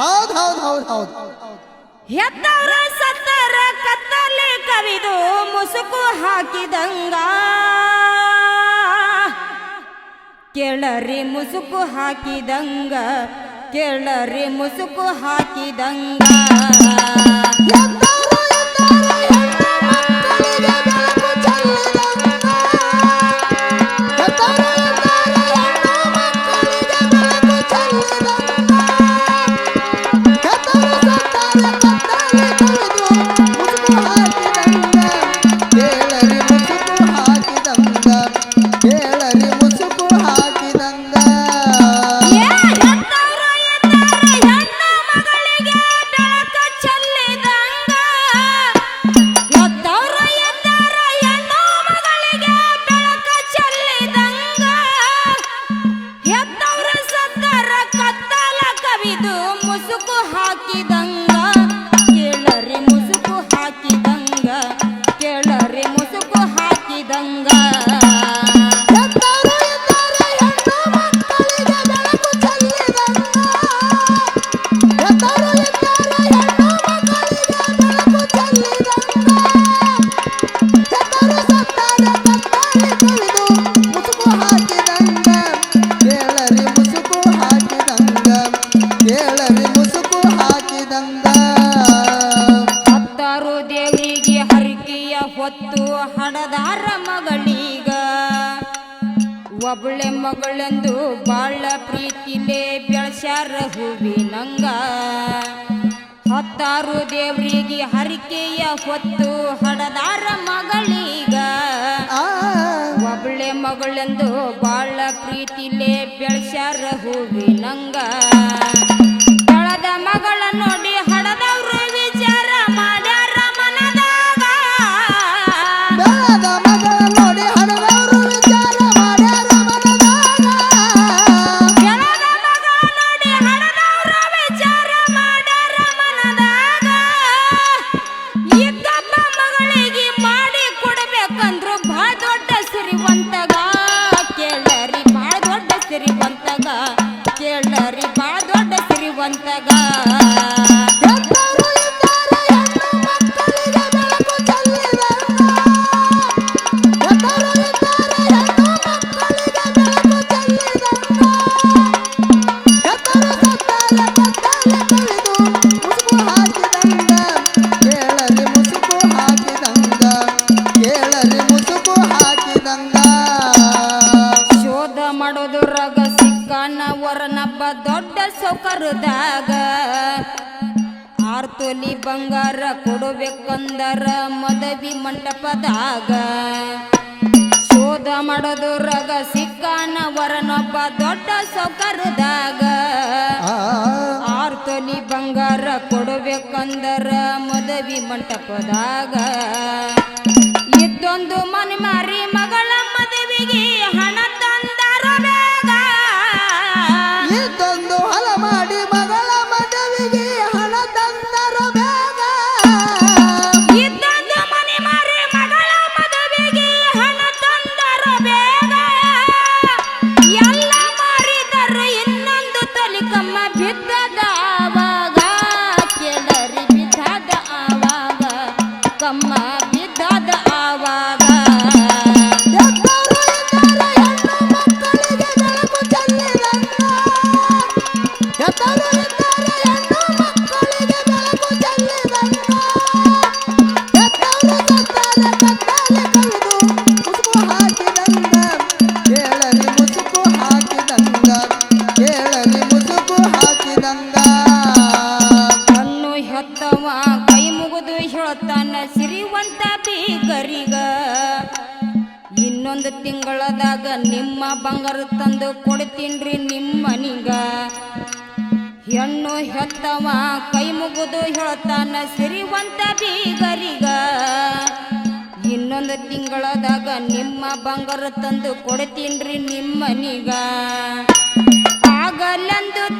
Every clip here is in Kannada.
ಹೌದು ಹೌದು ಹೌದು ಹೌದು. ಹೆತ್ತವರ ಸತ್ತರ ಕತ್ತಲೆ ಕವಿದು ಮುಸುಕು ಹಾಕಿದಂಗ. ಕೆಳರಿ ಮುಸುಕು ಹಾಕಿದಂಗ ಕೆಳರಿ ಮುಸುಕು ಹಾಕಿದಂಗ. ಇವತ್ತು ಹಣದಾರ ಮಗಳೀಗ. ಒಬ್ಳೆ ಮಗಳೆಂದು ಬಾಳ ಪ್ರೀತಿಲೇ ಬೆಳಸ್ಯಾರ ಹೂವಿನಂಗ. ಹತ್ತಾರು ದೇವರಿಗೆ ಹರಿಕೆಯ ಹೊತ್ತು ಹಡದಾರ ಮಗಳೀಗ. ಒಬ್ಳೆ ಮಗಳೆಂದು ಬಾಳ ಪ್ರೀತಿಲೇ ಬೆಳಸ್ಯಾರ ಹೂವಿನಂಗ. ಮಗಳ ನೋಡಿ ಬಂದರ ಮದವಿ ಮಂಟಪದಾಗ ಶೋಧ ಮಾಡೋದು ರಗ ಸಿಕ್ಕಾನ ವರನೊಬ್ಬ ದೊಡ್ಡ ಸೌಕರ್ಯದಾಗ. ಆರ್ ತೊಲಿ ಬಂಗಾರ ಕೊಡಬೇಕಂದರ ಮದವಿ ಮಂಟಪದಾಗ. ಇದ್ದೊಂದು ಮನೆ ಮಾರಿ ಮಗಳ ಮದುವಿಗೆ ಹಣ ಸಿರಿವಂತ ಬೀಗರಿಗ. ಇನ್ನೊಂದು ತಿಂಗಳದಾಗ ನಿಮ್ಮ ಬಂಗಾರ ತಂದು ಕೊಡ್ತೀನ್ರಿ ನಿಮ್ಮನಿಗ. ಆಗಲಂದು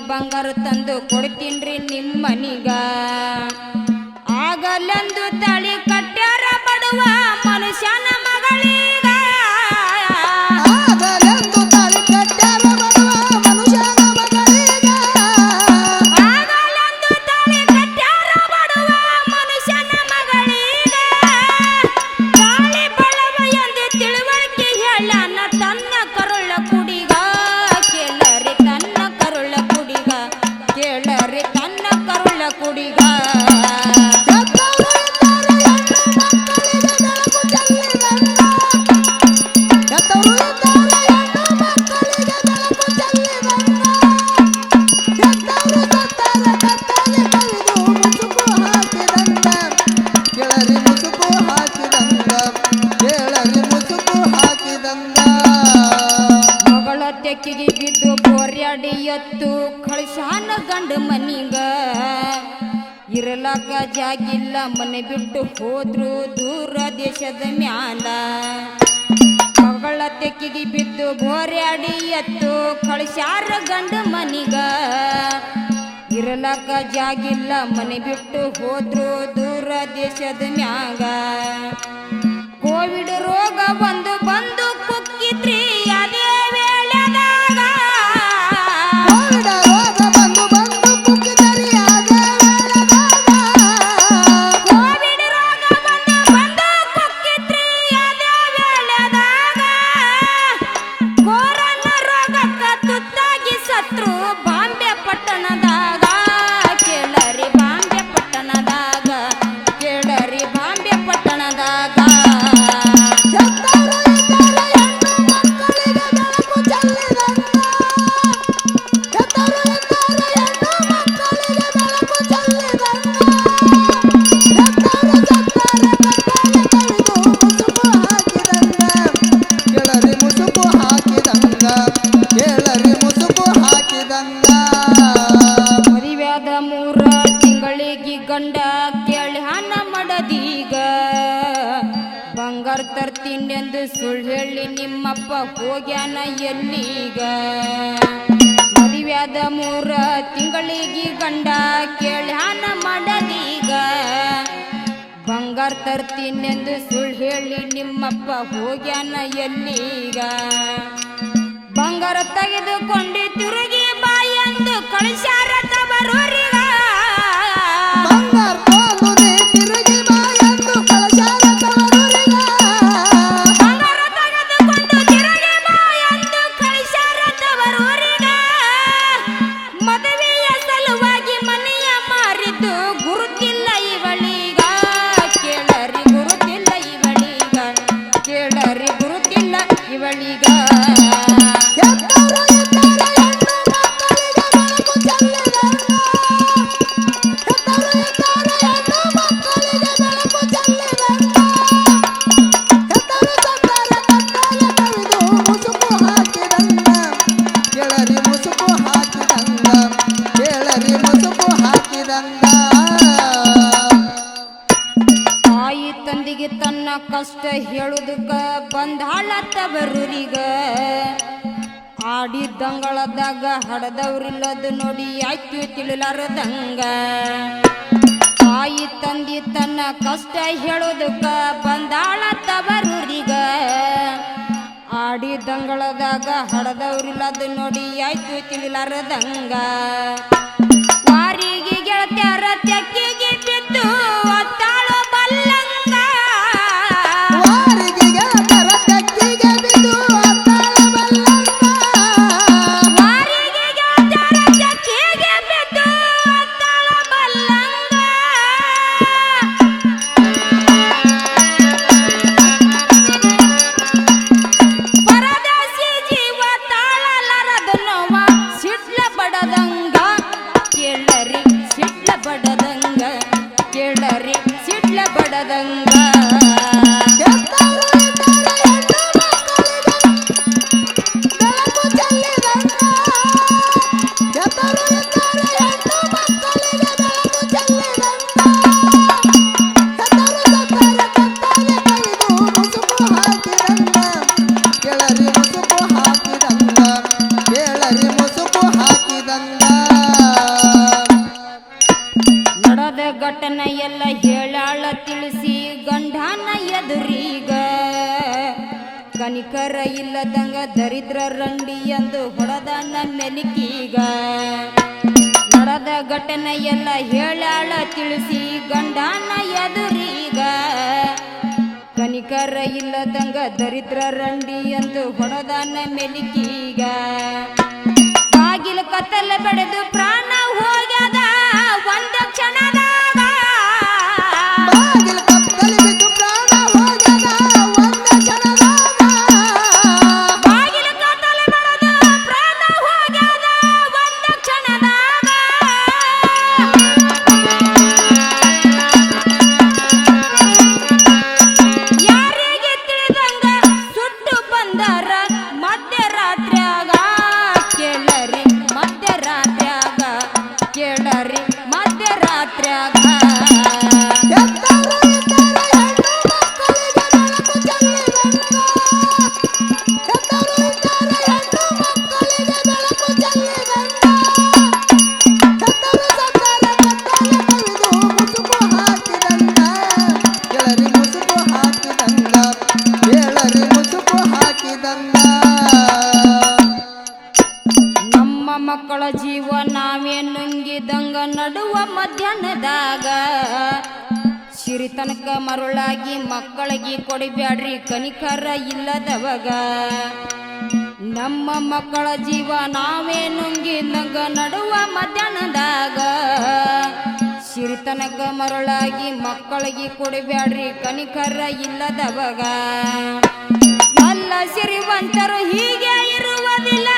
ಬಂಗಾರ ತಂದು ಕೊಡ್ತೀನಿ ಬಕ್ಕಿಗೆ ಬಿದ್ದು ಬೋರ್ಯಾಡಿ ಎತ್ತು, ಕಳಿಸ್ಯಾರ ಗಂಡ ಮನಿಗ. ಇರಲಕ ಜಾಗಿಲ್ಲ, ಮನೆ ಬಿಟ್ಟು ಹೋದ್ರು ದೂರ ದೇಶದ ಮ್ಯಾಗ. ಕೋವಿಡ್ ಸುಳ್ಳು ಹೇಳಿ ನಿಮ್ಮಪ್ಪ ಹೋಗ್ಯಾನ ಎಲ್ಲಿಗ ಮದುವೆಯಾದ ಮೂರ ತಿಂಗಳಿಗೆ ಗಂಡ ಕೇಳ್ಯಾನ ಮಾಡದೀಗ ಬಂಗಾರ ತರ್ತೀನೆಂದು ಸುಳ್ಳು ಹೇಳಿ ನಿಮ್ಮಪ್ಪ ಹೋಗ್ಯಾನ ಎಲ್ಲಿಗ ಕಾಳದಾಗ ಹಡದವ್ರಿಲ್ಲದು ನೋಡಿ ಯಾಕೆ ತಿಳಿಲಾರದಂಗ. ತಾಯಿ ತಂದಿ ತನ್ನ ಕಷ್ಟ ಹೇಳೋದಕ್ಕ ಬಂದಾಳ ತವರೂರಿಗ ಆಡಿ ದಂಗಳದಾಗ ಹಡದವ್ರಿಲ್ಲದು ನೋಡಿ ಯಾಕೆ ತಿಳಿಲಾರದಂಗ. ವಾರಿಗೆ ಗೆಳತ್ಯಾರ ತೆಕ್ಕಿಗೆ ಬಿದ್ದು ಒತ್ತ ದರಿದ್ರ ರಂಡಿ ಎಂದು ಹೊಡೆದನ ಮೆಲಿಕೀಗ ನಡೆದ ಎಲ್ಲ ಹೇಳಾಳ ತಿಳಿಸಿ ಗಂಡನ ಎದುರೀಗ. ಕನಿಕರ ಇಲ್ಲದಂಗ ದರಿದ್ರ ರಂಡಿ ಎಂದು ಹೊಡೆದನ ಮೆಲಿಕೀಗ ಬಾಗಿಲು ಕತ್ತಲ ಬೆಳೆದು ಪ್ರಾಣ ಹೋಗ್ಯದ ಸಿರಿತನಕ ಮರುಳಾಗಿ ಮಕ್ಕಳಿಗೆ ಕೊಡಿಬ್ಯಾಡ್ರಿ, ಕನಿಕರ ಇಲ್ಲದವಾಗ. ನಮ್ಮ ಮಕ್ಕಳ ಜೀವ ನಾವೇ ನುಂಗಿದಂಗ ನಡುವ ಮಧ್ಯಾಹ್ನದಾಗ. ಸಿರಿತನಕ ಮರುಳಾಗಿ ಮಕ್ಕಳಿಗೆ ಕೊಡಬ್ಯಾಡ್ರಿ, ಕನಿಕರ ಇಲ್ಲದವಾಗ. ಎಲ್ಲ ಸಿರಿವಂತರು ಹೀಗೆ ಇರುವುದಿಲ್ಲ.